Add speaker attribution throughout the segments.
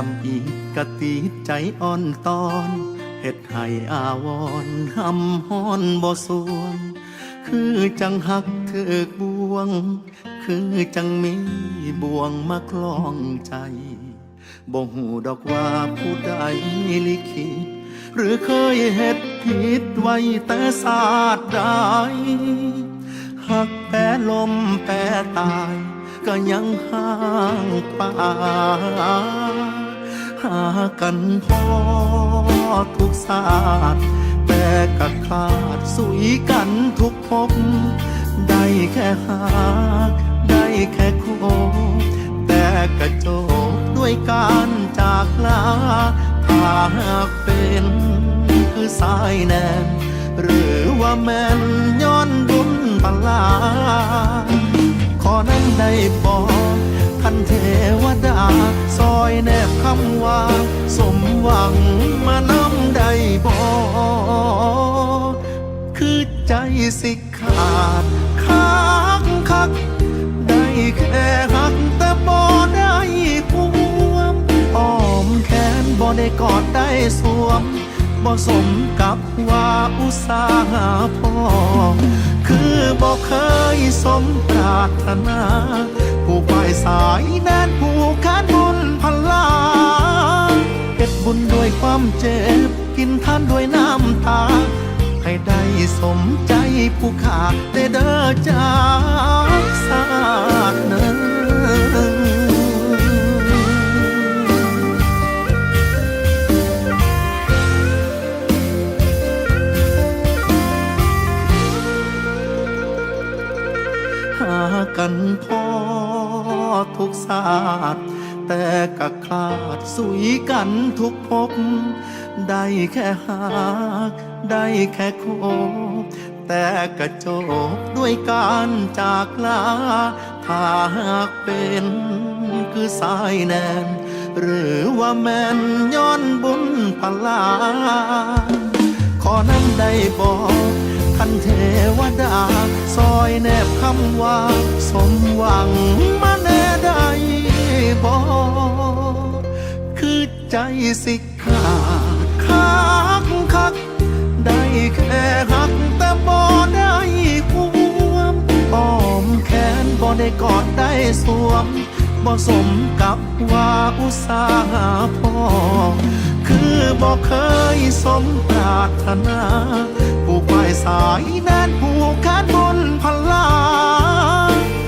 Speaker 1: ตำอีกกะตีใจอ่อนตอนเฮ็ดให้อาวรณ์หำฮ้อนบ่สวง คือจังหักเถือกบวง คือจังมีบ่วงมาคล้องใจบ่หูดอกว่าผู้ใดลิขิตหรือเคยเฮ็ดผิดไว้แต่ศาสตร์ใดหักแปรลมแปรตาย ก็ยังห่างไป หากันพอทุกศาสตร์แต่ก็ขาดสุยกันทุกภพได้แค่หากได้แค่โคแต่กระโจบด้วยการจากลาถ้าหากเป็นคือสายแนมหรือว่าแม่นย้อนบุญพลา อนั้นได้บอกท่านเทวดา ซอยแนบคำว่า สมหวังมานำได้บอกคือใจสิขาดคักคัก ได้แค่หักแต่บ่ได้ห่วมอ้อมแขนบ่ได้กอดได้สวม บ่สมกับว่าอุตสาหะพอ คือบ่เคยสมปรารถนา ผู้ปลายสายแน่นผู้ขานบุญพลาเก็บบุญด้วยความเจ็บ กินทานด้วยน้ำตา ให้ได้สมใจผู้ขาได้เด้อจากสา กันพอทุกศาสตร์แต่ก็ขาดสุยกันทุกภพได้แค่หากได้แค่โคบแต่กระจบด้วยการจากลา ถ้าหากเป็นคือสายแนน หรือว่าแมนย้อนบุญพลา ขอนั้นได้บอก ท่านเทวดา ซอยแนบคำว่า สมหวังมาแน่ได้บอกคือใจสิขาดคักคัก ได้แค่หักแต่บ่ได้ห่วมอ้อมแขนบ่ได้กอดได้สวมบ่สมกับว่าอุตสาหะพอ คือบ่เคยสมปรารถนาายสายแน่นผูกขานบุญพลา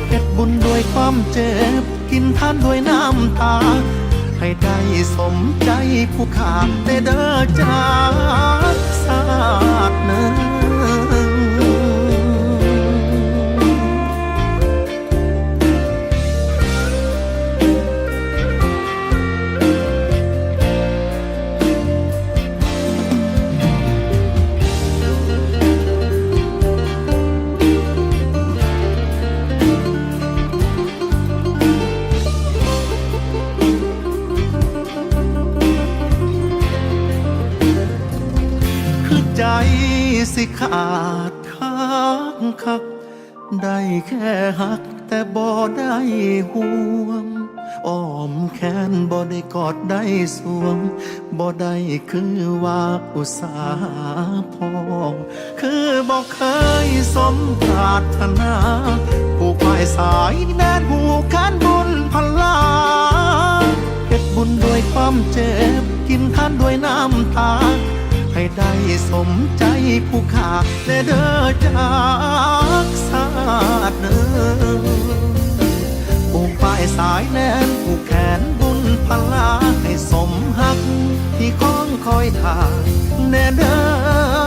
Speaker 1: เก็บบุญด้วยความเจ็บ กินทานด้วยน้ำตา ให้ได้สมใจผู้ขาดเด้อจากสา สิขาดคักคัก ได้แค่หักแต่บ่ได้ห่วงอ้อมแขนบ่ได้กอดได้สวมบ่ได้คือว่าอุตสาพอคือบ่เคยสมปรารถนาผู้ปลายสายแน่นผู้ขนบุญพลาเก็บบุญด้วยความเจ็บ สมใจผู้ขา และเดิอจากสาดเดิมผูกป้ายสายแน่นผูกแขนบุญพลาให้สมหัก ที่คล้องคอยทางแน่เดิอ